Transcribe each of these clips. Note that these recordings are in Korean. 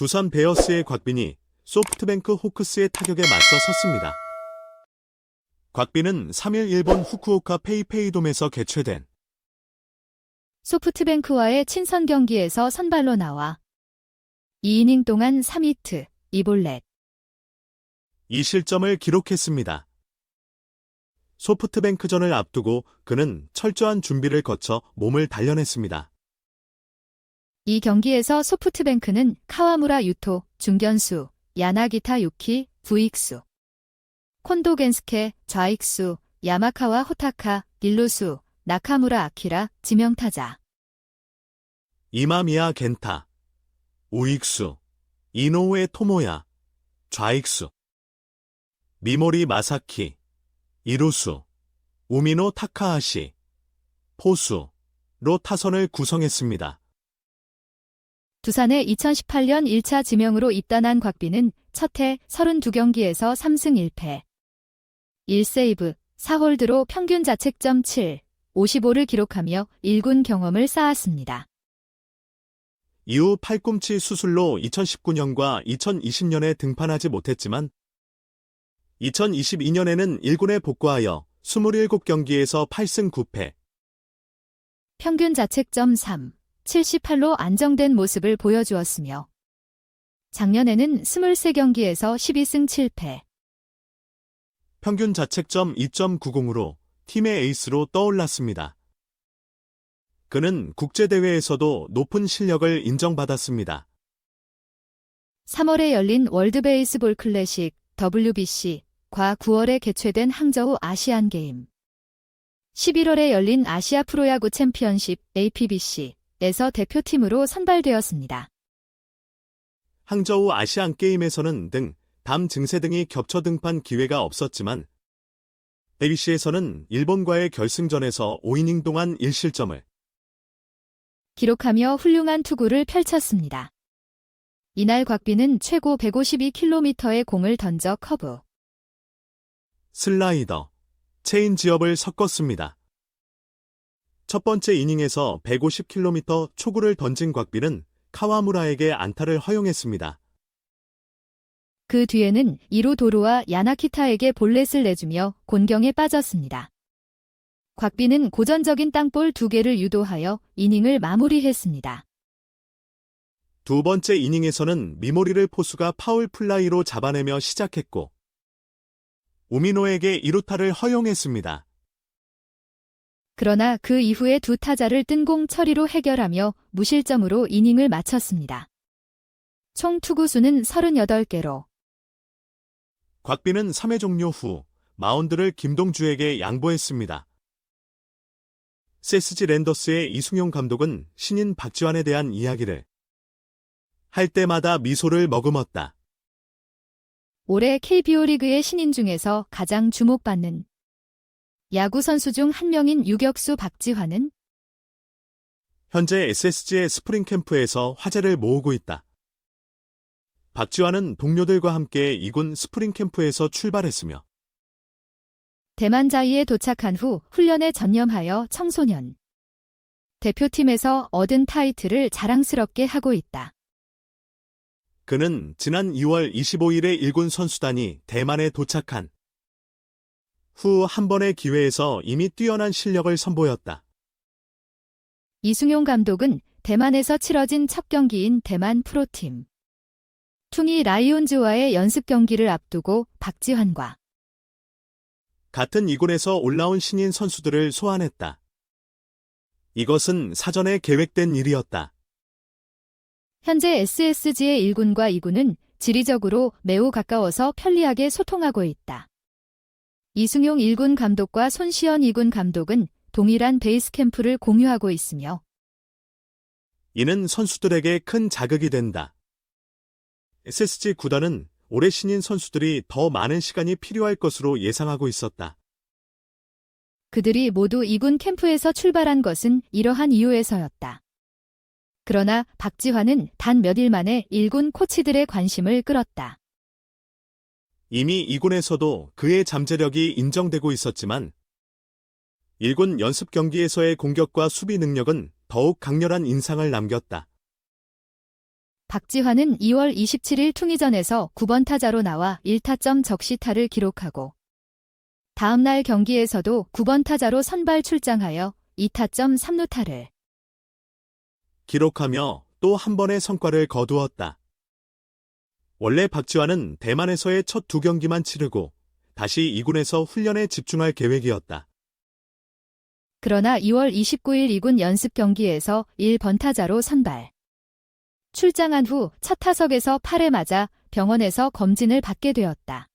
두산 베어스의 곽빈이 소프트뱅크 호크스의 타격에 맞서 섰습니다. 곽빈은 3일 일본 후쿠오카 페이페이돔에서 개최된 소프트뱅크와의 친선 경기에서 선발로 나와 2이닝 동안 3히트, 2볼넷, 이 실점을 기록했습니다. 소프트뱅크전을 앞두고 그는 철저한 준비를 거쳐 몸을 단련했습니다. 이 경기에서 소프트뱅크는 카와무라 유토, 중견수, 야나기타 유키, 부익수, 콘도 겐스케, 좌익수, 야마카와 호타카, 일루수, 나카무라 아키라, 지명타자, 이마미야 겐타, 우익수, 이노우에 토모야, 좌익수, 미모리 마사키, 이루수, 우미노 타카하시, 포수로 타선을 구성했습니다. 두산의 2018년 1차 지명으로 입단한 곽빈은 첫해 32경기에서 3승 1패, 1세이브, 4홀드로 평균 자책점 7, 55를 기록하며 1군 경험을 쌓았습니다. 이후 팔꿈치 수술로 2019년과 2020년에 등판하지 못했지만 2022년에는 1군에 복구하여 27경기에서 8승 9패, 평균 자책점 3, 78로 안정된 모습을 보여주었으며 작년에는 23경기에서 12승 7패, 평균 자책점 2.90으로 팀의 에이스로 떠올랐습니다. 그는 국제대회에서도 높은 실력을 인정받았습니다. 3월에 열린 월드베이스볼 클래식 WBC 과 9월에 개최된 항저우 아시안게임 11월에 열린 아시아 프로야구 챔피언십 APBC 에서 대표팀으로 선발되었습니다. 항저우 아시안 게임에서는 등, 담 증세 등이 겹쳐 등판 기회가 없었지만 ABC에서는 일본과의 결승전에서 5이닝 동안 1실점을 기록하며 훌륭한 투구를 펼쳤습니다. 이날 곽빈은 최고 152km의 공을 던져 커브, 슬라이더, 체인지업을 섞었습니다. 첫 번째 이닝에서 150km 초구를 던진 곽빈은 카와무라에게 안타를 허용했습니다. 그 뒤에는 이루 도루와 야나키타에게 볼넷을 내주며 곤경에 빠졌습니다. 곽빈은 고전적인 땅볼 두 개를 유도하여 이닝을 마무리했습니다. 두 번째 이닝에서는 미모리를 포수가 파울 플라이로 잡아내며 시작했고 우미노에게 2루타를 허용했습니다. 그러나 그 이후에 두 타자를 뜬공 처리로 해결하며 무실점으로 이닝을 마쳤습니다. 총 투구수는 38개로 곽빈은 3회 종료 후 마운드를 김동주에게 양보했습니다. 세스지 랜더스의 이승용 감독은 신인 박지환에 대한 이야기를 할 때마다 미소를 머금었다. 올해 KBO 리그의 신인 중에서 가장 주목받는 야구 선수 중 한 명인 유격수 박지환은 현재 SSG의 스프링 캠프에서 화제를 모으고 있다. 박지환은 동료들과 함께 이군 스프링 캠프에서 출발했으며 대만 자이에 도착한 후 훈련에 전념하여 청소년 대표팀에서 얻은 타이틀을 자랑스럽게 하고 있다. 그는 지난 2월 25일에 일군 선수단이 대만에 도착한 후 한 번의 기회에서 이미 뛰어난 실력을 선보였다. 이승용 감독은 대만에서 치러진 첫 경기인 대만 프로팀 퉁이 라이온즈와의 연습 경기를 앞두고 박지환과 같은 이군에서 올라온 신인 선수들을 소환했다. 이것은 사전에 계획된 일이었다. 현재 SSG의 1군과 2군은 지리적으로 매우 가까워서 편리하게 소통하고 있다. 이승용 1군 감독과 손시현 2군 감독은 동일한 베이스 캠프를 공유하고 있으며 이는 선수들에게 큰 자극이 된다. SSG 구단은 올해 신인 선수들이 더 많은 시간이 필요할 것으로 예상하고 있었다. 그들이 모두 2군 캠프에서 출발한 것은 이러한 이유에서였다. 그러나 박지환은 단 몇 일 만에 1군 코치들의 관심을 끌었다. 이미 2군에서도 그의 잠재력이 인정되고 있었지만 1군 연습 경기에서의 공격과 수비 능력은 더욱 강렬한 인상을 남겼다. 박지환은 2월 27일 퉁이전에서 9번 타자로 나와 1타점 적시타를 기록하고 다음날 경기에서도 9번 타자로 선발 출장하여 2타점 3루타를 기록하며 또 한 번의 성과를 거두었다. 원래 박지환은 대만에서의 첫 두 경기만 치르고 다시 2군에서 훈련에 집중할 계획이었다. 그러나 2월 29일 2군 연습 경기에서 1번 타자로 선발. 출장한 후첫 타석에서 팔에 맞아 병원에서 검진을 받게 되었다.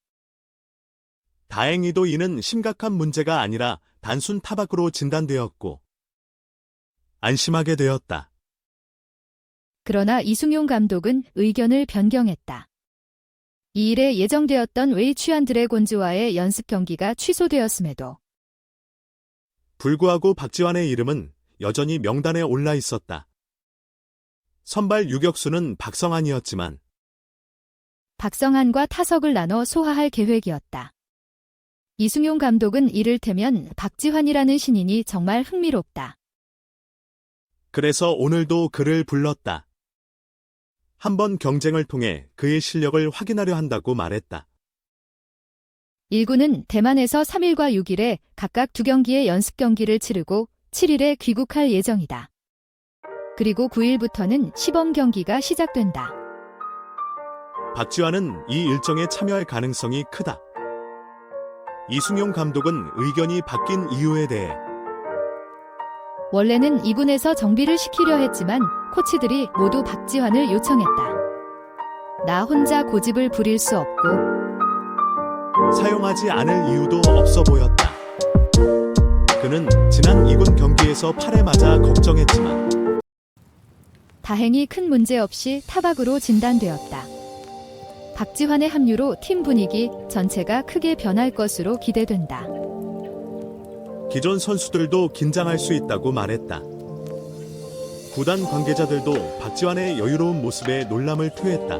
다행히도 이는 심각한 문제가 아니라 단순 타박으로 진단되었고 안심하게 되었다. 그러나 이승용 감독은 의견을 변경했다. 이 일에 예정되었던 웨이취안 드래곤즈와의 연습 경기가 취소되었음에도 불구하고 박지환의 이름은 여전히 명단에 올라 있었다. 선발 유격수는 박성환이었지만 박성한과 타석을 나눠 소화할 계획이었다. 이승용 감독은 이를테면 박지환이라는 신인이 정말 흥미롭다. 그래서 오늘도 그를 불렀다. 한 번 경쟁을 통해 그의 실력을 확인하려 한다고 말했다. 1군은 대만에서 3일과 6일에 각각 두 경기의 연습 경기를 치르고 7일에 귀국할 예정이다. 그리고 9일부터는 시범 경기가 시작된다. 박지환은 이 일정에 참여할 가능성이 크다. 이승용 감독은 의견이 바뀐 이유에 대해 원래는 2군에서 정비를 시키려 했지만 코치들이 모두 박지환을 요청했다. 나 혼자 고집을 부릴 수 없고 사용하지 않을 이유도 없어 보였다. 그는 지난 2군 경기에서 팔에 맞아 걱정했지만 다행히 큰 문제 없이 타박으로 진단되었다. 박지환의 합류로 팀 분위기 전체가 크게 변할 것으로 기대된다. 기존 선수들도 긴장할 수 있다고 말했다. 구단 관계자들도 박지환의 여유로운 모습에 놀람을 표했다.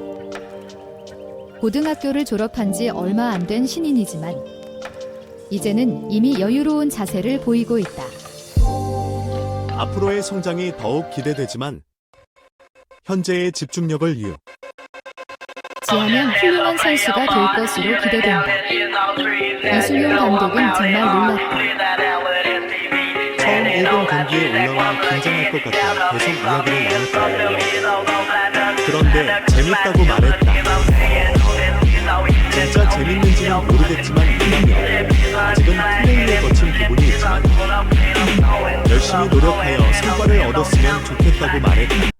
고등학교를 졸업한 지 얼마 안 된 신인이지만 이제는 이미 여유로운 자세를 보이고 있다. 앞으로의 성장이 더욱 기대되지만 현재의 집중력을 이유 지하면 훌륭한 선수가 될 것으로 기대된다. 이승용 감독은 정말 놀랐다. 처음 1군 경기에 올라와 긴장할 것 같아 계속 이야기를 나눴다. 그런데 재밌다고 말했다. 진짜 재밌는지는 모르겠지만 왜냐면 아직은 플레이에 거친 부분이 있지만 열심히 노력하여 성과를 얻었으면 좋겠다고 말했다.